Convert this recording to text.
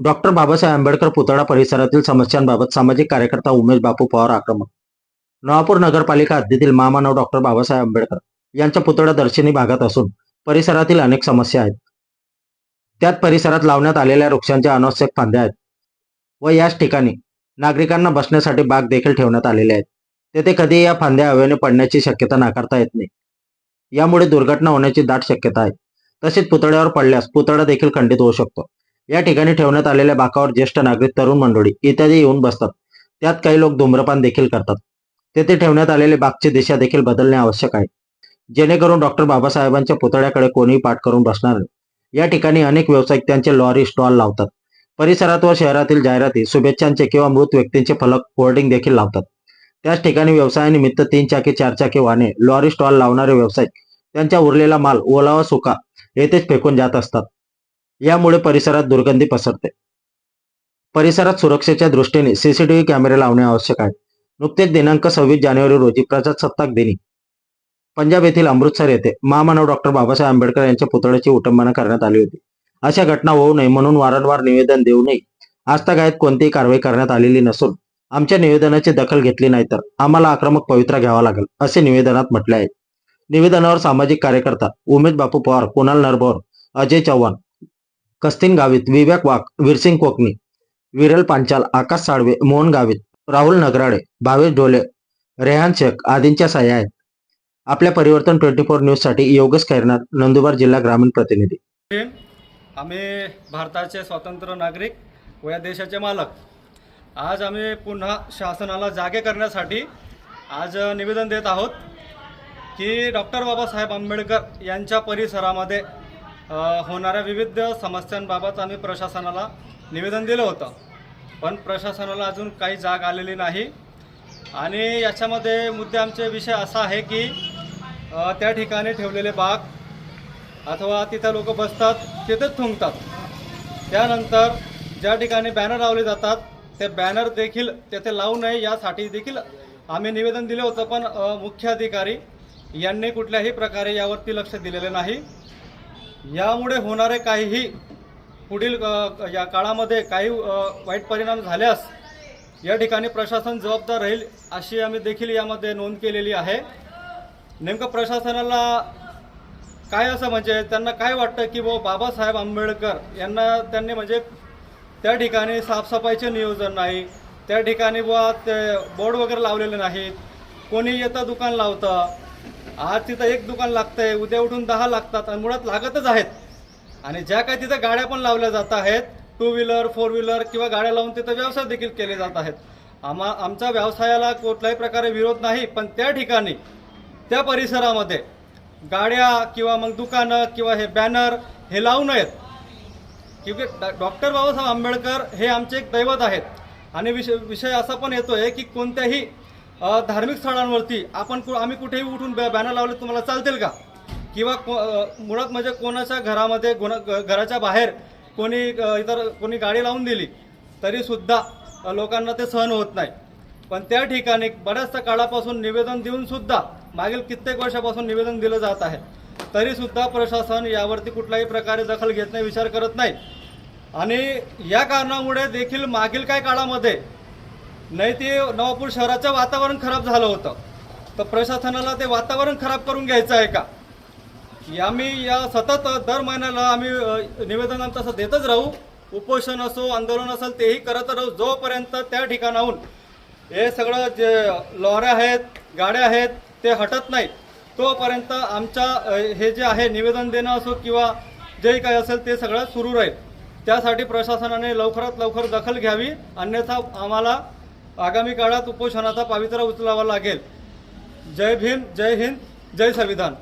Doctor Babasaheb Ambedkar पुतळा परिसरातील समस्यांबाबत सामाजिक कार्यकर्ता उमेश बापू पवार आक्रमक. नवापूर नगरपालिका हद्दीतील महामानव डॉक्टर बाबासाहेब आंबेडकर यांच्या पुतळा दर्शनी भागात असून परिसरातील अनेक समस्या आहेत. त्यात परिसरात लावण्यात आलेल्या वृक्षांच्या अनावश्यक फांद्या आहेत व याच ठिकाणी नागरिकांना बसण्यासाठी बाग देखील ठेवण्यात आलेले आहेत. तेथे कधी या फांद्या हवेने पडण्याची शक्यता नाकारता येत नाही. यामुळे दुर्घटना होण्याची दाट शक्यता आहे. तसेच पुतळ्यावर पडल्यास पुतळा देखील खंडित होऊ शकतो. या ठिकाणी ठेवण्यात आलेल्या बाकावर ज्येष्ठ नागरिक तरुण मंडळी इत्यादी येऊन बसतात. त्यात काही लोक धूम्रपान देखील करतात. तेथे ठेवण्यात आलेले बागची दिशा देखील बदलणे आवश्यक आहे. जेणेकरून डॉक्टर बाबासाहेबांच्या पुतळ्याकडे कोणीही पाठ करून बसणार नाही. या ठिकाणी अनेक व्यावसायिक त्यांचे लॉरी स्टॉल लावतात. परिसरात व शहरातील जाहिराती शुभेच्छांचे किंवा मृत व्यक्तींचे फलक होर्डिंग देखील लावतात. त्याच ठिकाणी व्यवसायानिमित्त तीन चाकी चार चाकी वाहने लॉरी स्टॉल लावणारे व्यावसायिक त्यांचा उरलेला माल ओला व सुका येथेच फेकून जात असतात. यामुळे परिसरात दुर्गंधी पसरते. परिसरात सुरक्षेच्या दृष्टीने सीसीटीव्ही कॅमेरे लावणे आवश्यक आहे. नुकतेच दिनांक सव्वीस जानेवारी रोजी प्रजासत्ताक दिनी. पंजाब येथील अमृतसर येथे महामानव डॉक्टर बाबासाहेब आंबेडकर यांच्या पुतळ्याची उटंबना करण्यात आली होती. अशा घटना होऊ नये म्हणून वारंवार निवेदन देऊनही आजतागायत कोणतीही कारवाई करण्यात आलेली नसून आमच्या निवेदनाची दखल घेतली नाही तर आम्हाला आक्रमक पवित्रा घ्यावा लागेल असे निवेदनात म्हटले आहे. निवेदनावर सामाजिक कार्यकर्ता उमेश बापू पवार कुणाल नरभोर अजय चव्हाण कस्तिन गावित विवेक वाघ वीरसिंग कोकणी विरल पांचाल आकाश साळवे मोहन गावित राहुल नगराडे भावेश डोले रेहान शेख आदींच्या सह्या आहेत आपल्या परिवर्तन ट्वेंटी फोर न्यूजसाठी योगेश खैरनार नंदुरबार जिल्हा ग्रामीण प्रतिनिधी. आम्ही भारताचे स्वतंत्र नागरिक व या देशाचे मालक. आज आम्ही पुन्हा शासनाला जागे करण्यासाठी आज निवेदन देत आहोत की डॉक्टर बाबासाहेब आंबेडकर यांच्या परिसरामध्ये होणाऱ्या विविध समस्यांबाबत आम्ही प्रशासनाला निवेदन दिलं होतं. पण प्रशासनाला अजून काही जाग आलेली नाही. आणि याच्यामध्ये मुद्दे आमचे विषय असा आहे की त्या ठिकाणी ठेवलेले बाग अथवा तिथं लोक बसतात तिथेच थुंकतात. त्यानंतर ज्या ठिकाणी बॅनर लावले जातात ते बॅनर देखील तेथे लावू नये यासाठी देखील आम्ही निवेदन दिलं होतं. पण मुख्य अधिकारी यांनी कुठल्याही प्रकारे यावरती लक्ष दिलेले नाही. यामुळे होणारे काहीही पुढील या काळामध्ये काही वाईट परिणाम झाल्यास या ठिकाणी प्रशासन जबाबदार राहील अशी आम्ही देखील यामध्ये नोंद केलेली आहे. नेमकं प्रशासनाला काय असं म्हणजे त्यांना काय वाटतं की बुवा बाबासाहेब आंबेडकर यांना त्यांनी म्हणजे त्या ठिकाणी साफसफाईचे नियोजन नाही त्या ठिकाणी बुवा ते बोर्ड वगैरे लावलेले नाहीत कोणी येतं दुकान लावतं आज तिथं एक दुकान लागतंय उद्या उठून दहा लागतात आणि मुळात लागतच आहेत. आणि ज्या काही तिथं गाड्या पण लावल्या जात आहेत टू व्हीलर फोर व्हीलर किंवा गाड्या लावून तिथं व्यवसाय देखील केले जात आहेत. आम्हा आमच्या व्यवसायाला कुठल्याही प्रकारे विरोध नाही पण त्या ठिकाणी त्या परिसरामध्ये गाड्या किंवा मग दुकानं किंवा हे बॅनर हे लावू नयेत. क्योंकि डॉ- डॉक्टर बाबासाहेब आंबेडकर हे आमचे एक दैवत आहेत. आणि विषय विषय असा पण येतो आहे की कोणत्याही धार्मिक स्थळांवरती आपण कु आम्ही कुठेही उठून बॅनर लावले तुम्हाला चालतील का? किंवा को मुळात म्हणजे कोणाच्या घरामध्ये गुण घराच्या बाहेर कोणी इतर कोणी गाडी लावून दिली तरीसुद्धा लोकांना ते सहन होत नाही. पण त्या ठिकाणी बऱ्याचशा काळापासून निवेदन देऊन सुद्धा मागील कित्येक वर्षापासून निवेदन दिलं जात आहे तरीसुद्धा प्रशासन यावरती कुठल्याही प्रकारे दखल घेत नाही विचार करत नाही. आणि या कारणामुळे देखील मागील काही काळामध्ये नाही ते नवापूर शहराचं वातावरण खराब झालं होतं. तर प्रशासनाला ते वातावरण खराब करून घ्यायचं आहे का? आम्ही या सतत दर महिन्याला आम्ही निवेदन तसं देतच राहू. उपोषण असो आंदोलन असेल तेही करत राहू. जोपर्यंत त्या ठिकाणाहून हे सगळं जे लॉऱ्या आहेत गाड्या आहेत ते हटत नाही तोपर्यंत आमच्या हे जे आहे निवेदन देणं असो किंवा जे काही असेल ते सगळं सुरू राहील. त्यासाठी प्रशासनाने लवकरात लवकर दखल घ्यावी. अन्यथा आम्हाला आगामी काळात उपोषणाचा पावित्रा उचलावा लागेल. जय भीम जय हिंद जय संविधान.